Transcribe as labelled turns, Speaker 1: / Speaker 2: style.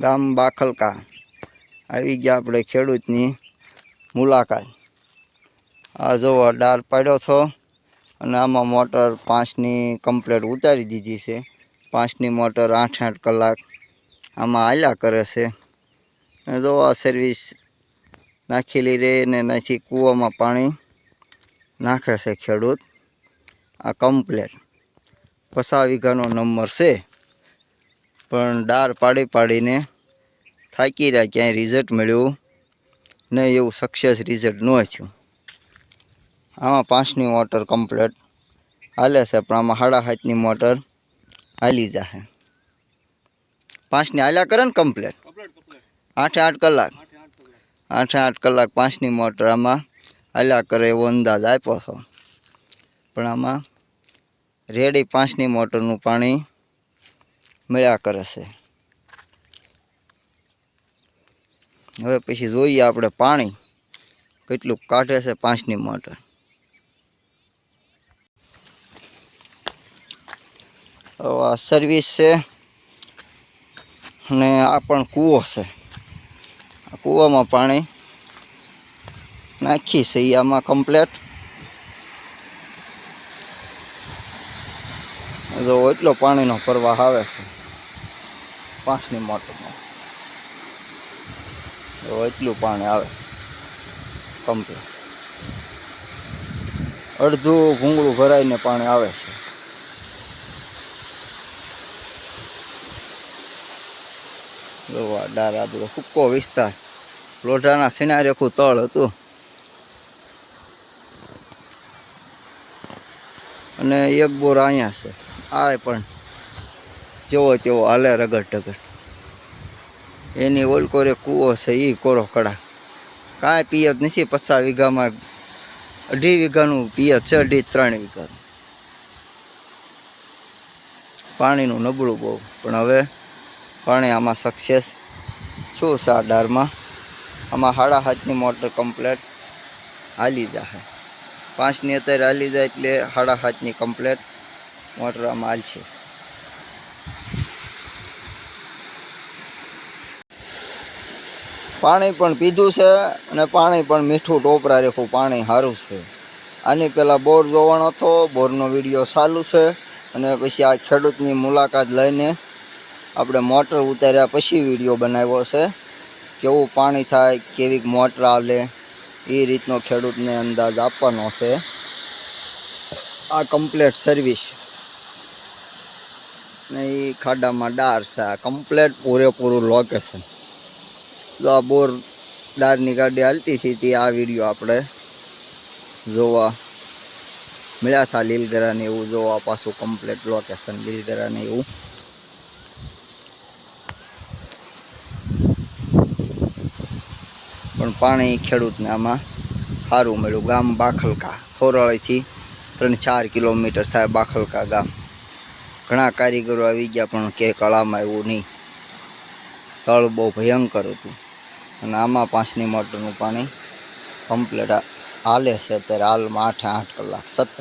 Speaker 1: ગામ બાખલકા. આવી ગયા આપણે ખેડૂતની મુલાકાત. આ જોવો ડાર પાડ્યો છો અને આમાં મોટર પાંચની કમ્પ્લેટ ઉતારી દીધી છે. પાંચની મોટર આઠ આઠ કલાક આમાં હાલ્યા કરે છે. અને જો આ સર્વિસ નાખેલી રહે ને નથી કૂવામાં પાણી નાખે છે ખેડૂત. આ કમ્પ્લેટ. પસા વીઘાનો નંબર છે. પણ ડાર પાડી પાડીને થાકી રહ્યા, ક્યાંય રિઝલ્ટ મળ્યું નહીં એવું સક્સેસ રિઝલ્ટ ન થયું. આમાં પાંચની મોટર કમ્પ્લેટ હાલે છે, પણ આમાં સાડા સાતની મોટર હાલી જશે પાંચની હાલ્યા કરે ને કમ્પ્લેટ આઠે આઠ કલાક. આઠે આઠ કલાક પાંચની મોટર આમાં હાલ્યા કરે એવો અંદાજ આપ્યો છો. પણ આમાં રેડી પાંચની મોટરનું પાણી મળ્યા કરે છે. હવે પછી જોઈએ આપણે પાણી. કેટલું કાઢે છે પાંચની મોટર. આ સર્વિસ છે અને આ પણ કૂવો છે. આ કૂવામાં પાણી નાખી છે આમાં કમ્પ્લેટ જો એટલો પાણીનો પ્રવાહ આવે છે. પાંચની મોટરમાં. જો એટલું પાણી આવે. કમ્પ્લેટ અડધું ભૂંગળું ભરાઈને પાણી આવે છે. જોવા ડારા બધો સૂકો વિસ્તાર. લોઢાના સીણા આખું તળ હતું. અને એક બોર અહીંયા છે. આ પણ જેવો તેવો હાલે રગડ ટગડ. એની ઓલકોરે કૂવો છે એ કોરો કડા કાંઈ પિયત નથી પચાસ વીઘામાં અઢી વીઘાનું પિયત છે, અઢી ત્રણ વીઘાનું. પાણીનું નબળું બહુ, પણ હવે પાણી આમાં સક્સેસ શું છે આ ડારમાં આમાં સાડા હાથની મોટર કમ્પ્લેટ હાલી જાય પાંચની અત્યારે હાલી જાય એટલે સાડા હાથની કમ્પ્લેટ મોટર માલ છે. પાણી પણ પીધું છે અને પાણી પણ મીઠું ટોપરા રેખું પાણી સારું છે. આની પહેલાં બોર જોવાનો હતો, બોરનો વીડિયો ચાલુ છે અને પછી આ ખેડૂતની મુલાકાત લઈને આપણે મોટર ઉતાર્યા પછી વીડિયો બનાવ્યો છે. કેવું પાણી થાય કેવી મોટર આવે, એ રીતનો ખેડૂતને અંદાજ આપવાનો છે. આ કમ્પ્લેટ સર્વિસ ને એ ખાડામાં ડાર છે. આ કમ્પ્લેટ પૂરેપૂરું લોકેશન જો આ બોર ડારની ગાડી હાલતી હતી તે આ વીડિયો આપણે જોવા મળ્યા હતા લીલગરાને એવું જોવા પાછું કમ્પ્લેટ લોકેશન લીલગરાને એવું. પણ પાણી ખેડૂતને આમાં સારું મળ્યું. ગામ બાખલકા. થોરાળીથી ત્રણ ચાર કિલોમીટર થાય બાખલકા ગામ. ઘણા કારીગરો આવી ગયા, પણ કે કળામાં એવું નહીં. તળ બહુ ભયંકર હતું. અને આમાં પાંચની મોટરનું પાણી કમ્પ્લેટ હાલે છે અત્યારે, હાલમાં આઠે આઠ કલાક સતત